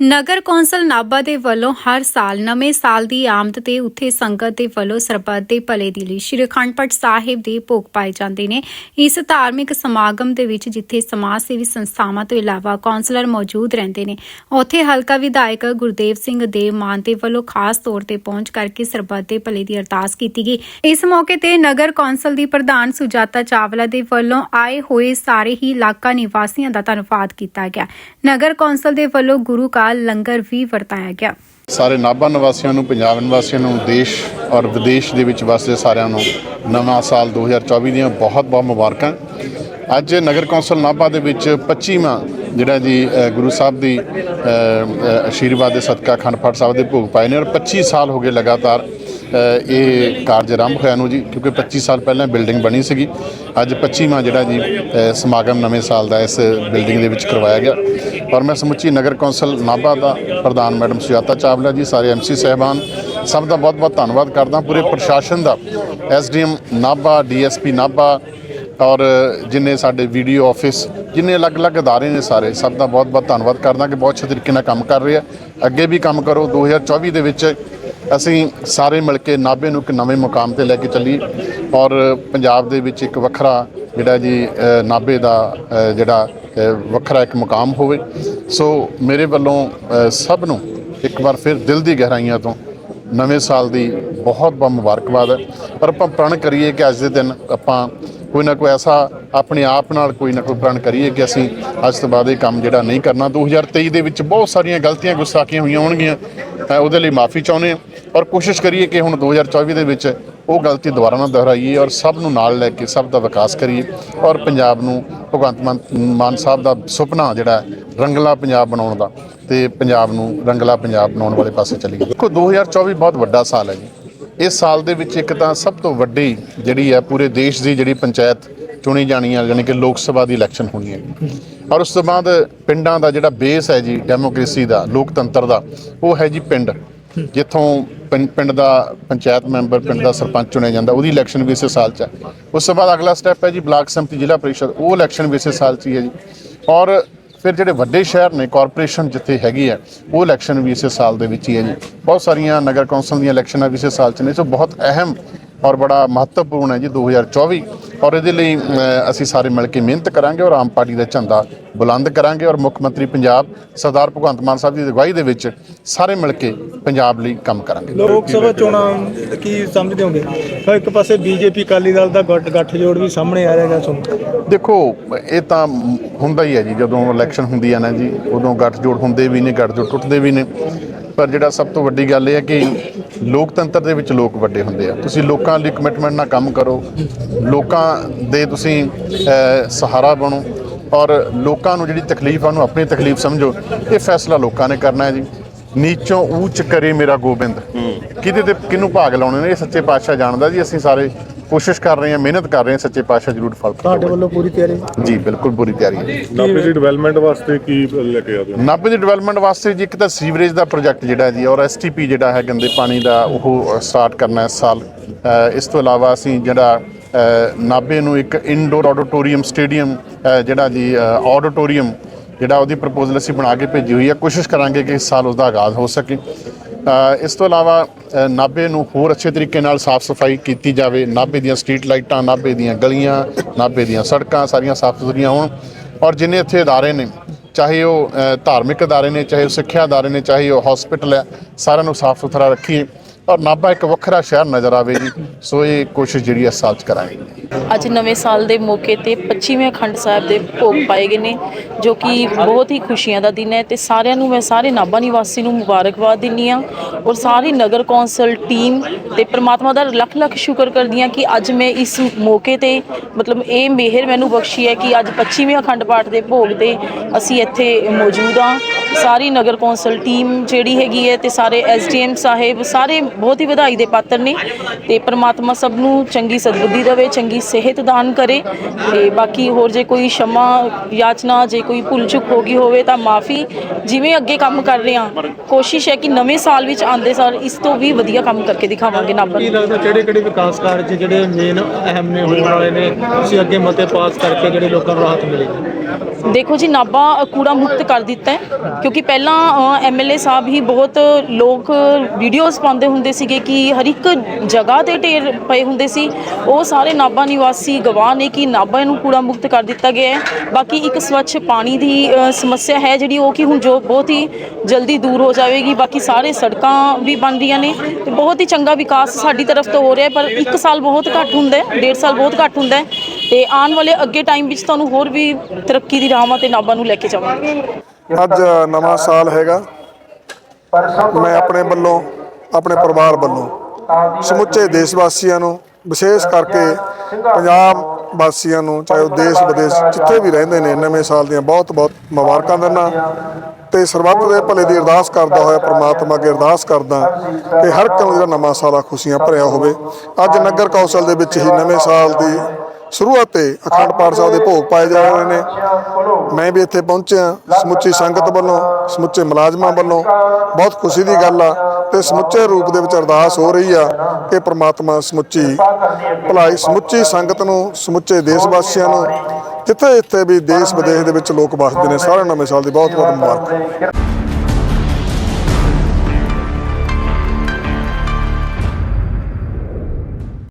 ਨਗਰ council Nabha ਦੇ ਵੱਲੋਂ ਹਰ ਸਾਲ ਨਵੇਂ ਸਾਲ ਦੀ ਆਮਦ ਤੇ ਉੱਥੇ ਸੰਗਤ ਦੇ ਵੱਲੋਂ ਸਰਬੱਤ ਦੇ ਭਲੇ ਦੀ ਲਈ ਸ਼੍ਰੀ ਅਖੰਡ ਸਾਹਿਬ ਦੇ ਭੋਗ ਪਾਏ ਜਾਂਦੇ ਨੇ। ਇਸ ਧਾਰਮਿਕ ਸਮਾਗਮ ਦੇ ਵਿੱਚ ਜਿੱਥੇ ਸਮਾਜ ਸੇਵੀ ਸੰਸਥਾਵਾਂ ਤੋਂ ਇਲਾਵਾ ਕੌਂਸਲਰ ਮੌਜੂਦ ਰਹਿੰਦੇ ਨੇ, ਉੱਥੇ ਹਲਕਾ ਵਿਧਾਇਕ ਗੁਰਦੇਵ ਸਿੰਘ ਦੇਵ ਮਾਨ ਦੇ ਵੱਲੋਂ ਖਾਸ ਤੌਰ ਤੇ ਪਹੁੰਚ ਕਰਕੇ ਸਰਬੱਤ ਦੇ ਭਲੇ ਦੀ ਅਰਦਾਸ ਕੀਤੀ ਗਈ। ਇਸ ਮੌਕੇ ਤੇ ਨਗਰ ਕੌਂਸਲ ਦੀ ਪ੍ਰਧਾਨ ਸੁਜਾਤਾ ਚਾਵਲਾ ਦੇ ਵੱਲੋਂ ਆਏ ਹੋਏ ਸਾਰੇ ਹੀ ਇਲਾਕਾ ਨਿਵਾਸੀਆਂ ਦਾ ਧੰਨਵਾਦ ਕੀਤਾ ਗਿਆ। ਨਗਰ ਕੌਂਸਲ ਦੇ ਵੱਲੋਂ ਗੁਰੂ ਕਾ ਲੰਗਰ ਵੀ ਵਰਤਾਇਆ ਗਿਆ। ਸਾਰੇ ਨਾਭਾ ਨਿਵਾਸੀਆਂ ਨੂੰ, ਪੰਜਾਬ ਨਿਵਾਸੀਆਂ ਨੂੰ, ਦੇਸ਼ ਔਰ ਵਿਦੇਸ਼ ਦੇ ਵਿੱਚ ਵਸਦੇ ਸਾਰਿਆਂ ਨੂੰ ਨਵਾਂ ਸਾਲ 2024 ਦੀਆਂ ਬਹੁਤ-ਬਹੁਤ ਮੁਬਾਰਕਾਂ। ਅੱਜ ਨਗਰ ਕੌਂਸਲ ਨਾਭਾ ਦੇ ਵਿੱਚ 25ਵਾਂ ਜਿਹੜਾ ਜੀ ਗੁਰੂ ਸਾਹਿਬ ਦੀ ਆਸ਼ੀਰਵਾਦ ਦੇ ਸਦਕਾ ਅਖੰਡ ਪਾਠ ਸਾਹਿਬ ਦੇ ਭੋਗ ਪਾਏ ਨੇ ਔਰ 25 ਸਾਲ ਹੋ ਗਏ ਲਗਾਤਾਰ ਇਹ ਕਾਰਜ ਆਰੰਭ ਹੋਇਆ ਨੂੰ ਜੀ, ਕਿਉਂਕਿ 25 ਸਾਲ ਪਹਿਲਾਂ ਬਿਲਡਿੰਗ ਬਣੀ ਸੀਗੀ। ਅੱਜ 25ਵਾਂ ਜਿਹੜਾ ਜੀ ਸਮਾਗਮ ਨਵੇਂ ਸਾਲ ਦਾ ਇਸ ਬਿਲਡਿੰਗ ਦੇ ਵਿੱਚ ਕਰਵਾਇਆ ਗਿਆ। ਔਰ ਮੈਂ ਸਮੁੱਚੀ ਨਗਰ ਕੌਂਸਲ ਨਾਭਾ ਦਾ ਪ੍ਰਧਾਨ ਮੈਡਮ ਸੁਜਾਤਾ ਚਾਵਲਾ ਜੀ, ਸਾਰੇ ਐਮਸੀ ਸਹਿਬਾਨ, ਸਭ ਦਾ ਬਹੁਤ-ਬਹੁਤ ਧੰਨਵਾਦ ਕਰਦਾ ਪੂਰੇ ਪ੍ਰਸ਼ਾਸਨ ਦਾ ਐਸਡੀਐਮ ਨਾਭਾ ਡੀਐਸਪੀ ਨਾਭਾ ਔਰ ਜਿੰਨੇ ਸਾਡੇ ਵੀਡੀਓ ਆਫਿਸ, ਜਿੰਨੇ ਅਲੱਗ-ਅਲੱਗ ਅਦਾਰੇ ਨੇ ਸਾਰੇ, ਸਭ ਦਾ ਬਹੁਤ-ਬਹੁਤ ਧੰਨਵਾਦ ਕਰਦਾ ਕਿ ਬਹੁਤ ਅੱਛੇ ਤਰੀਕੇ ਨਾਲ ਕੰਮ ਕਰ ਰਹੇ ਆ। ਅੱਗੇ ਵੀ ਕੰਮ ਕਰੋ। 2024 ਦੇ ਵਿੱਚ ਅਸੀਂ ਸਾਰੇ ਮਿਲ ਕੇ ਨਾਭੇ ਨੂੰ ਇੱਕ ਨਵੇਂ ਮੁਕਾਮ ਤੇ ਲੈ ਕੇ ਚੱਲੀਏ ਔਰ ਪੰਜਾਬ ਦੇ ਵਿੱਚ ਇੱਕ ਵੱਖਰਾ ਜਿਹੜਾ ਜੀ ਨਾਭੇ ਦਾ ਜਿਹੜਾ ਵੱਖਰਾ ਇੱਕ ਮੁਕਾਮ ਹੋਵੇ। ਸੋ ਮੇਰੇ ਵੱਲੋਂ ਸਭ ਨੂੰ ਇੱਕ ਵਾਰ ਫਿਰ ਦਿਲ ਦੀ ਗਹਿਰਾਈਆਂ ਤੋਂ ਨਵੇਂ ਸਾਲ ਦੀ ਬਹੁਤ ਬਹੁਤ ਮੁਬਾਰਕਬਾਦ ਹੈ। ਪਰ ਆਪਾਂ ਪ੍ਰਣ ਕਰੀਏ ਕਿ ਅੱਜ ਦੇ ਦਿਨ ਆਪਾਂ ਕੋਈ ਨਾ ਕੋਈ ਐਸਾ ਆਪਣੇ ਆਪ ਨਾਲ ਕੋਈ ਨਾ ਕੋਈ ਪ੍ਰਣ ਕਰੀਏ ਕਿ ਅਸੀਂ ਅੱਜ ਤੋਂ ਬਾਅਦ ਇਹ ਕੰਮ ਜਿਹੜਾ ਨਹੀਂ ਕਰਨਾ। 2023 ਦੇ ਵਿੱਚ ਬਹੁਤ ਸਾਰੀਆਂ ਗਲਤੀਆਂ ਗੁੱਸਾਖੀਆਂ ਹੋਈਆਂ ਹੋਣਗੀਆਂ। ਅ, ਉਹਦੇ ਲਈ ਮਾਫੀ ਚਾਹੁੰਦੇ ਹਾਂ। ਔਰ ਕੋਸ਼ਿਸ਼ ਕਰੀਏ ਕਿ ਹੁਣ 2024 ਦੇ ਵਿੱਚ ਉਹ ਗਲਤੀ ਦੁਬਾਰਾ ਨਾ ਦੁਹਰਾਈਏ ਔਰ ਸਭ ਨੂੰ ਨਾਲ ਲੈ ਕੇ ਸਭ ਦਾ ਵਿਕਾਸ ਕਰੀਏ ਔਰ ਪੰਜਾਬ ਨੂੰ ਭਗਵੰਤ ਮਾਨ ਮਾਨ ਸਾਹਿਬ ਦਾ ਸੁਪਨਾ ਜਿਹੜਾ ਰੰਗਲਾ ਪੰਜਾਬ ਬਣਾਉਣ ਦਾ ਤੇ ਪੰਜਾਬ ਨੂੰ ਰੰਗਲਾ ਪੰਜਾਬ ਬਣਾਉਣ ਵਾਲੇ ਪਾਸੇ ਚੱਲੀਏ। ਦੇਖੋ 2024 ਬਹੁਤ ਵੱਡਾ ਸਾਲ ਹੈ ਜੀ। ਇਸ ਸਾਲ ਦੇ ਵਿੱਚ ਇੱਕ ਤਾਂ ਸਭ ਤੋਂ ਵੱਡੀ ਜਿਹੜੀ ਹੈ, ਪੂਰੇ ਦੇਸ਼ ਦੀ ਜਿਹੜੀ ਪੰਚਾਇਤ ਚੁਣੀ ਜਾਣੀ ਹੈ, ਯਾਨੀ ਕਿ ਲੋਕ ਸਭਾ ਦੀ ਇਲੈਕਸ਼ਨ ਹੋਣੀ ਹੈ। ਔਰ ਉਸ ਤੋਂ ਬਾਅਦ ਪਿੰਡਾਂ ਦਾ ਜਿਹੜਾ ਬੇਸ ਹੈ ਜੀ, ਡੈਮੋਕ੍ਰੇਸੀ ਦਾ, ਲੋਕਤੰਤਰ ਦਾ, ਉਹ ਹੈ ਜੀ ਪਿੰਡ। ਜਿੱਥੋਂ ਪਿੰ- ਪਿੰਡ ਦਾ ਪੰਚਾਇਤ ਮੈਂਬਰ, ਪਿੰਡ ਦਾ ਸਰਪੰਚ ਚੁਣਿਆ ਜਾਂਦਾ, ਉਹਦੀ ਇਲੈਕਸ਼ਨ ਵੀ ਇਸੇ ਸਾਲ 'ਚ ਹੈ। ਉਸ ਤੋਂ ਬਾਅਦ ਅਗਲਾ ਸਟੈਪ ਹੈ ਜੀ ਬਲਾਕ ਸੰਮਤੀ ਜ਼ਿਲ੍ਹਾ ਪ੍ਰੀਸ਼ਦ, ਉਹ ਇਲੈਕਸ਼ਨ ਵੀ ਇਸੇ ਸਾਲ 'ਚ ਹੀ ਹੈ ਜੀ। ਔਰ ਫਿਰ ਜਿਹੜੇ ਵੱਡੇ ਸ਼ਹਿਰ ਨੇ, ਕਾਰਪੋਰੇਸ਼ਨ ਜਿੱਥੇ ਹੈਗੀ ਹੈ, ਉਹ ਇਲੈਕਸ਼ਨ ਵੀ ਇਸੇ ਸਾਲ ਦੇ ਵਿੱਚ ਹੀ ਹੈ ਜੀ। ਬਹੁਤ ਸਾਰੀਆਂ ਨਗਰ ਕੌਂਸਲ ਦੀਆਂ ਇਲੈਕਸ਼ਨਾਂ ਵੀ ਇਸੇ ਸਾਲ 'ਚ ਨੇ, ਸੋ ਬਹੁਤ ਅਹਿਮ ਔਰ ਬੜਾ ਮਹੱਤਵਪੂਰਨ ਹੈ ਜੀ 2024 ਔਰ ਇਹਦੇ ਲਈ ਅਸੀਂ ਸਾਰੇ ਮਿਲ ਕੇ ਮਿਹਨਤ ਕਰਾਂਗੇ ਔਰ ਆਮ ਪਾਰਟੀ ਦਾ ਝੰਡਾ ਬੁਲੰਦ ਕਰਾਂਗੇ ਔਰ ਮੁੱਖ ਮੰਤਰੀ ਪੰਜਾਬ ਸਰਦਾਰ ਭਗਵੰਤ ਮਾਨ ਸਾਹਿਬ ਦੀ ਅਗਵਾਈ ਦੇ ਵਿੱਚ ਸਾਰੇ ਮਿਲ ਕੇ ਪੰਜਾਬ ਲਈ ਕੰਮ ਕਰਾਂਗੇ। ਲੋਕ ਸਭਾ ਚੋਣਾਂ ਕੀ ਸਮਝਦੇ ਹੋਗੇ? ਤਾਂ ਇੱਕ ਪਾਸੇ ਬੀਜੇਪੀ ਅਕਾਲੀ ਦਲ ਦਾ ਗੱਠ ਗੱਠਜੋੜ ਵੀ ਸਾਹਮਣੇ ਆ ਰਿਹਾ ਸੁਣ ਦੇਖੋ ਇਹ ਤਾਂ ਹੁੰਦਾ ਹੀ ਹੈ ਜੀ ਜਦੋਂ ਇਲੈਕਸ਼ਨ ਹੁੰਦੀ ਹੈ ਨਾ ਜੀ ਉਦੋਂ ਗੱਠਜੋੜ ਹੁੰਦੇ ਵੀ ਨੇ ਗੱਠਜੋੜ ਟੁੱਟਦੇ ਵੀ ਨੇ। ਪਰ ਜਿਹੜਾ ਸਭ ਤੋਂ ਵੱਡੀ ਗੱਲ ਇਹ ਹੈ ਕਿ ਲੋਕਤੰਤਰ ਦੇ ਵਿੱਚ ਲੋਕ ਵੱਡੇ ਹੁੰਦੇ ਆ। ਤੁਸੀਂ ਲੋਕਾਂ ਲਈ ਕਮਿਟਮੈਂਟ ਨਾਲ ਕੰਮ ਕਰੋ। ਲੋਕਾਂ ਦੇ ਤੁਸੀਂ ਸਹਾਰਾ ਬਣੋ। ਔਰ ਲੋਕਾਂ ਨੂੰ ਜਿਹੜੀ ਤਕਲੀਫ ਆ ਉਹਨੂੰ ਆਪਣੀ ਤਕਲੀਫ ਸਮਝੋ। ਇਹ ਫੈਸਲਾ ਲੋਕਾਂ ਨੇ ਕਰਨਾ ਹੈ ਜੀ। ਨੀਚੋਂ ਉੱਚ ਕਰੇ ਮੇਰਾ ਗੋਬਿੰਦ। ਕਿਹਦੇ ਤੇ ਕਿਹਨੂੰ ਭਾਗ ਲਾਉਣੇ ਨੇ? ਇਹ ਸੱਚੇ ਪਾਤਸ਼ਾਹ ਜਾਣਦਾ ਜੀ ਅਸੀਂ ਸਾਰੇ ਕੋਸ਼ਿਸ਼ ਕਰ ਰਹੇ ਹਾਂ ਮਿਹਨਤ ਕਰ ਰਹੇ ਹਾਂ ਸੱਚੇ ਪਾਤਸ਼ਾਹ ਜ਼ਰੂਰ ਫਲ ਤੁਹਾਡੇ ਵੱਲੋਂ ਪੂਰੀ ਤਿਆਰੀ? ਜੀ ਬਿਲਕੁਲ ਪੂਰੀ ਤਿਆਰੀ ਹੈ। ਨਾਭੇ ਦੀ ਡਿਵੈਲਪਮੈਂਟ ਵਾਸਤੇ ਕੀ ਲੈ ਕੇ ਆਦੇ ਹੋ ਨਾਭੇ ਦੀ ਡਿਵੈਲਪਮੈਂਟ ਵਾਸਤੇ ਜੀ ਇੱਕ ਤਾਂ ਸੀਵਰੇਜ ਦਾ ਪ੍ਰੋਜੈਕਟ ਜਿਹੜਾ ਹੈ ਜੀ ਔਰ ਐਸਟੀਪੀ ਜਿਹੜਾ ਹੈ ਗੰਦੇ ਪਾਣੀ ਦਾ ਉਹ ਸਟਾਰਟ ਕਰਨਾ ਇਸ ਸਾਲ ਇਸ ਤੋਂ ਇਲਾਵਾ ਅਸੀਂ ਜਿਹੜਾ ਨਾਭੇ ਨੂੰ ਇੱਕ ਇਨਡੋਰ ਆਡੀਟੋਰੀਅਮ ਸਟੇਡੀਅਮ ਜਿਹੜਾ ਜੀ ਆਡੀਟੋਰੀਅਮ ਜਿਹੜਾ ਉਹਦੀ ਪ੍ਰਪੋਜ਼ਲ ਅਸੀਂ ਬਣਾ ਕੇ ਭੇਜੀ ਹੋਈ ਹੈ। ਕੋਸ਼ਿਸ਼ ਕਰਾਂਗੇ ਕਿ ਇਸ ਸਾਲ ਉਸ ਦਾ ਆਗਾਜ਼ ਹੋ ਸਕੇ। ਇਸ ਤੋਂ ਇਲਾਵਾ ਅ, ਨਾਭੇ ਨੂੰ ਹੋਰ ਅੱਛੇ ਤਰੀਕੇ ਨਾਲ ਸਾਫ਼ ਸਫ਼ਾਈ ਕੀਤੀ ਜਾਵੇ। ਨਾਭੇ ਦੀਆਂ ਸਟਰੀਟ ਲਾਈਟਾਂ ਨਾਭੇ ਦੀਆਂ ਗਲੀਆਂ ਨਾਭੇ ਦੀਆਂ ਸੜਕਾਂ ਸਾਰੀਆਂ ਸਾਫ਼ ਸੁਥਰੀਆਂ ਹੋਣ। ਔਰ ਜਿੰਨੇ ਇੱਥੇ ਅਦਾਰੇ ਨੇ ਚਾਹੇ ਉਹ ਧਾਰਮਿਕ ਅਦਾਰੇ ਨੇ ਚਾਹੇ ਉਹ ਸਿੱਖਿਆ ਅਦਾਰੇ ਨੇ ਚਾਹੇ ਉਹ ਹਸਪੀਟਲ ਹੈ ਸਾਰਿਆਂ ਨੂੰ ਸਾਫ਼ ਸੁਥਰਾ ਰੱਖੀਏ। ਔਰ ਨਾਭਾ ਇੱਕ ਵੱਖਰਾ ਸ਼ਹਿਰ ਨਜ਼ਰ ਆਵੇ ਜੀ, ਸੋ ਇਹ ਕੋਸ਼ਿਸ਼ ਜਿਹੜੀ ਇਸ ਸਾਲ ਚ ਕਰਾਂਗੇ। ਅੱਜ ਨਵੇਂ ਸਾਲ ਦੇ ਮੌਕੇ ਤੇ 25ਵੇਂ ਅਖੰਡ ਸਾਹਿਬ ਦੇ ਭੋਗ ਪਾਏ ਗਏ ਨੇ, ਜੋ ਕਿ ਬਹੁਤ ਹੀ ਖੁਸ਼ੀਆਂ ਦਾ ਦਿਨ ਹੈ ਤੇ ਸਾਰਿਆਂ ਨੂੰ ਮੈਂ ਸਾਰੇ ਨਾਭਾ ਨਿਵਾਸੀ ਨੂੰ ਮੁਬਾਰਕਬਾਦ ਦਿੰਨੀ ਆ ਔਰ ਸਾਰੀ ਨਗਰ ਕੌਂਸਲ ਟੀਮ ਤੇ ਪ੍ਰਮਾਤਮਾ ਦਾ ਲੱਖ ਲੱਖ ਸ਼ੁਕਰ ਕਰਦੀ ਆ ਕਿ ਅੱਜ ਮੈਂ ਇਸ ਮੌਕੇ ਤੇ ਮਤਲਬ ਇਹ ਮਿਹਰ ਮੈਨੂੰ ਬਖਸ਼ੀ ਹੈ ਕਿ ਅੱਜ 25ਵੇਂ ਅਖੰਡ ਪਾਠ ਦੇ ਭੋਗ ਤੇ ਅਸੀਂ ਇੱਥੇ ਮੌਜੂਦ ਆ ਸਾਰੀ ਨਗਰ ਕੌਂਸਲ ਟੀਮ ਜਿਹੜੀ ਹੈਗੀ ਹੈ ਤੇ ਸਾਰੇ ਐਸਡੀਐਮ ਸਾਹਿਬ, ਸਾਰੇ ਬਹੁਤ ਹੀ ਵਧਾਈ ਦੇ ਪਾਤਰ ਨੇ ਤੇ ਪ੍ਰਮਾਤਮਾ ਸਭ ਨੂੰ ਚੰਗੀ ਸਦਬੁੱਧੀ ਦੇਵੇ, ਚੰਗੀ ਸਿਹਤ ਦਾਨ ਕਰੇ ਤੇ ਬਾਕੀ ਹੋਰ ਜੇ ਕੋਈ ਸ਼ਮਾ ਯਾਚਨਾ, ਜੇ ਕੋਈ ਭੁੱਲ ਚੁੱਕ ਹੋ ਗਈ ਹੋਵੇ ਤਾਂ ਮਾਫੀ, ਜਿਵੇਂ ਅੱਗੇ ਕੰਮ ਕਰ ਰਹੇ ਹਾਂ, ਕੋਸ਼ਿਸ਼ ਹੈ ਕਿ ਨਵੇਂ ਸਾਲ ਵਿੱਚ ਆਉਂਦੇ ਸਾਲ ਇਸ ਤੋਂ ਵੀ ਵਧੀਆ ਕੰਮ ਕਰਕੇ ਦਿਖਾਵਾਂਗੇ ਨਾਭਾ ਕੀ ਲੱਗਦਾ ਕਿਹੜੇ ਕਿਹੜੇ ਵਿਕਾਸ ਕਾਰਜ ਜਿਹੜੇ ਮੇਨ ਅਹਿਮ ਨੇ, ਹੋਣ ਵਾਲੇ ਨੇ, ਤੁਸੀਂ ਅੱਗੇ ਮਤੇ ਪਾਸ ਕਰਕੇ ਜਿਹੜੇ ਲੋਕਾਂ ਨੂੰ ਰਾਹਤ ਮਿਲੇਗੀ? ਦੇਖੋ ਜੀ, ਨਾਭਾ ਕੂੜਾ ਮੁਕਤ ਕਰ ਦਿੱਤਾ ਹੈ, ਕਿਉਂਕਿ ਪਹਿਲਾਂ ਐਮਐਲਏ ਸਾਹਿਬ ਹੀ ਬਹੁਤ ਲੋਕ ਵੀਡੀਓਜ਼ ਪਾਉਂਦੇ ਹੁੰਦੇ ਸੀਗੇ ਕਿ ਹਰ ਇੱਕ ਜਗ੍ਹਾ ਤੇ ਢੇਰ ਪਏ ਹੁੰਦੇ ਸੀ। ਉਹ ਸਾਰੇ ਨਾਭਾ ਨਿਵਾਸੀ ਗਵਾਹ ਨੇ ਕਿ ਨਾਭਾ ਨੂੰ ਕੂੜਾ ਮੁਕਤ ਕਰ ਦਿੱਤਾ ਗਿਆ ਹੈ। ਬਾਕੀ ਇੱਕ ਸਵੱਛ ਪਾਣੀ ਦੀ ਸਮੱਸਿਆ ਹੈ ਜਿਹੜੀ, ਉਹ ਕਿ ਹੁਣ ਜੋ ਬਹੁਤ ਹੀ ਜਲਦੀ ਦੂਰ ਹੋ ਜਾਵੇਗੀ। ਬਾਕੀ ਸਾਰੇ ਸੜਕਾਂ ਵੀ ਬਣ ਰਹੀਆਂ ਨੇ। ਤੇ ਬਹੁਤ ਹੀ ਚੰਗਾ ਵਿਕਾਸ ਸਾਡੀ ਤਰਫ ਤੋਂ ਹੋ ਰਿਹਾ ਪਰ ਇੱਕ ਸਾਲ ਬਹੁਤ ਘੱਟ ਹੁੰਦਾ ਹੈ, ਡੇਢ ਸਾਲ ਬਹੁਤ ਘੱਟ ਹੁੰਦਾ ਹੈ। ਤੇ ਆਉਣ ਵਾਲੇ ਅੱਗੇ ਟਾਈਮ ਵਿੱਚ ਤੁਹਾਨੂੰ ਹੋਰ ਵੀ ਤਰੱਕੀ ਦੀ ਰਾਹਾਂ ਤੇ ਨਾਭਾ ਨੂੰ ਲੈ ਕੇ ਜਾਵਾਂਗੇ। ਅੱਜ ਨਵਾਂ ਸਾਲ ਹੈਗਾ। ਮੈਂ ਆਪਣੇ ਵੱਲੋਂ, ਆਪਣੇ ਪਰਿਵਾਰ ਵੱਲੋਂ ਸਮੁੱਚੇ ਦੇਸ਼ ਵਾਸੀਆਂ ਨੂੰ, ਵਿਸ਼ੇਸ਼ ਕਰਕੇ ਪੰਜਾਬ ਵਾਸੀਆਂ ਨੂੰ, ਚਾਹੇ ਉਹ ਦੇਸ਼ ਵਿਦੇਸ਼ ਜਿੱਥੇ ਵੀ ਰਹਿੰਦੇ ਨੇ, ਨਵੇਂ ਸਾਲ ਦੀਆਂ ਬਹੁਤ ਬਹੁਤ ਮੁਬਾਰਕਾਂ ਦਿੰਦਾ। ਤੇ ਸਰਬੱਤ ਦੇ ਭਲੇ ਦੀ ਅਰਦਾਸ ਕਰਦਾ ਹੋਇਆ ਪ੍ਰਮਾਤਮਾ ਅੱਗੇ ਅਰਦਾਸ ਕਰਦਾ ਕਿ ਹਰ ਇੱਕ ਨੂੰ ਜਿਹੜਾ ਨਵਾਂ ਸਾਲ ਆ, ਖੁਸ਼ੀਆਂ ਭਰਿਆ ਹੋਵੇ। ਅੱਜ ਨਗਰ ਕੌਂਸਲ ਦੇ ਵਿੱਚ ਹੀ ਨਵੇਂ ਸਾਲ ਦੀ ਸ਼ੁਰੂਆਤ ਤੇ ਅਖੰਡ ਪਾਠ ਸਾਹਿਬ ਦੇ ਭੋਗ ਪਾਏ ਜਾ ਰਹੇ ਨੇ। ਮੈਂ ਵੀ ਇੱਥੇ ਪਹੁੰਚਿਆ, ਸਮੁੱਚੀ ਸੰਗਤ ਵੱਲੋਂ, ਸਮੁੱਚੇ ਮੁਲਾਜ਼ਮਾਂ ਵੱਲੋਂ। ਬਹੁਤ ਖੁਸ਼ੀ ਦੀ ਗੱਲ ਆ ਤੇ ਸਮੁੱਚੇ ਰੂਪ ਦੇ ਵਿੱਚ ਅਰਦਾਸ ਹੋ ਰਹੀ ਆ ਕਿ ਪ੍ਰਮਾਤਮਾ ਸਮੁੱਚੀ ਭਲਾਈ, ਸਮੁੱਚੀ ਸੰਗਤ ਨੂੰ, ਸਮੁੱਚੇ ਦੇਸ਼ ਵਾਸੀਆਂ ਨੂੰ ਜਿੱਥੇ ਜਿੱਥੇ ਵੀ ਦੇਸ਼ ਵਿਦੇਸ਼ ਦੇ ਵਿੱਚ ਲੋਕ ਵਸਦੇ ਨੇ, ਸਾਰਿਆਂ ਨੂੰ ਮਿਸਾਲ ਦੀ ਬਹੁਤ ਬਹੁਤ ਮੁਬਾਰਕ।